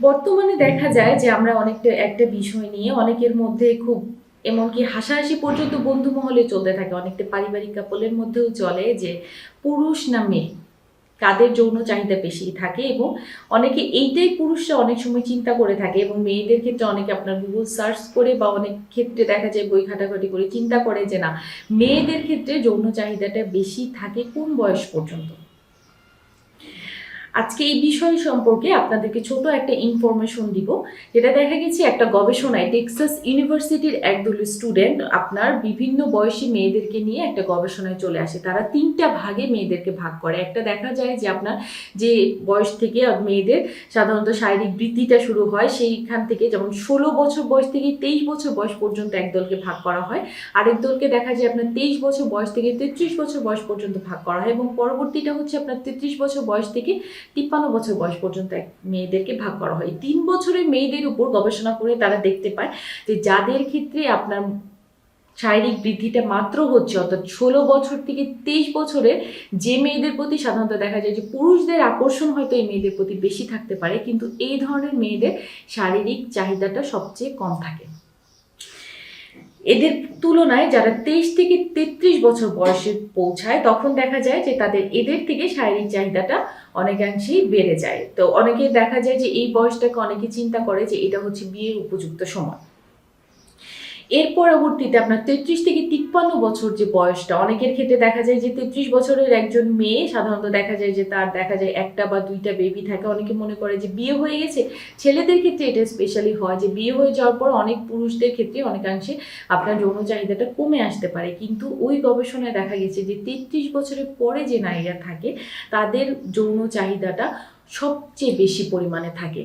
বর্তমানে দেখা যায় যে আমরা অনেকটা একটা বিষয় নিয়ে অনেকের মধ্যে খুব এমনকি হাসাহাসি পর্যন্ত বন্ধু মহলে চলতে থাকে। অনেকটা পারিবারিক কাপলের মধ্যেও চলে যে পুরুষ না মেয়ে, কাদের যৌন চাহিদা বেশি থাকে এবং অনেকে এইটাই পুরুষরা অনেক সময় চিন্তা করে থাকে এবং মেয়েদের ক্ষেত্রে অনেকে আপনার গুগল সার্চ করে বা অনেক ক্ষেত্রে দেখা যায় বই ঘাটাঘাটি করে চিন্তা করে যে না, মেয়েদের ক্ষেত্রে যৌন চাহিদাটা বেশি থাকে কোন বয়স পর্যন্ত? আজকে এই বিষয় সম্পর্কে আপনাদেরকে ছোট একটা ইনফরমেশন দিব। যেটা দেখা গেছে, একটা গবেষণায় টেক্সাস ইউনিভার্সিটির একদল স্টুডেন্ট আপনার বিভিন্ন বয়সী মেয়েদেরকে নিয়ে একটা গবেষণায় চলে আসে। তারা তিনটা ভাগে মেয়েদেরকে ভাগ করে। একটা দেখা যায় যে আপনার যে বয়স থেকে মেয়েদের সাধারণত শারীরিক বৃদ্ধিটা শুরু হয়, সেইখান থেকে যেমন ষোলো বছর বয়স থেকে তেইশ বছর বয়স পর্যন্ত এক দলকে ভাগ করা হয়। আরেক দলকে দেখা যায় আপনার তেইশ বছর বয়স থেকে তেত্রিশ বছর বয়স পর্যন্ত ভাগ করা হয় এবং পরবর্তীটা হচ্ছে আপনার তেত্রিশ বছর বয়স থেকে তিপ্পান্ন বছর বয়স পর্যন্ত এক মেয়েদেরকে ভাগ করা হয়। তিন বছরের মেয়েদের উপর গবেষণা করে তারা দেখতে পায় যে যাদের ক্ষেত্রে আপনার শারীরিক বৃদ্ধিটা মাত্র হচ্ছে, অর্থাৎ ষোলো বছর থেকে তেইশ বছরে যে মেয়েদের প্রতি সাধারণত দেখা যায় যে পুরুষদের আকর্ষণ হয়তো এই মেয়েদের প্রতি বেশি থাকতে পারে, কিন্তু এই ধরনের মেয়েদের শারীরিক চাহিদাটা সবচেয়ে কম থাকে। এদের তুলনায় যারা তেইশ থেকে তেত্রিশ বছর বয়সে পৌঁছায়, তখন দেখা যায় যে তাদের এদের থেকে শারীরিক চাহিদাটা অনেকাংশেই বেড়ে যায়। তো অনেকে দেখা যায় যে এই বয়সটাকে অনেকে চিন্তা করে যে এটা হচ্ছে বিয়ের উপযুক্ত সময়। এর পরবর্তীতে আপনার তেত্রিশ থেকে তিপ্পান্ন বছর যে বয়সটা, অনেকের ক্ষেত্রে দেখা যায় যে তেত্রিশ বছরের একজন মেয়ে, সাধারণত দেখা যায় যে তার দেখা যায় একটা বা দুইটা বেবি থাকে। অনেকে মনে করে যে বিয়ে হয়ে গেছে, ছেলেদের ক্ষেত্রে এটা স্পেশালি হয় যে বিয়ে হয়ে যাওয়ার পর অনেক পুরুষদের ক্ষেত্রে অনেকাংশে আপনার যৌন চাহিদাটা কমে আসতে পারে। কিন্তু ওই গবেষণায় দেখা গেছে যে তেত্রিশ বছরের পরে যে নারীরা থাকে, তাদের যৌন চাহিদাটা সবচেয়ে বেশি পরিমাণে থাকে।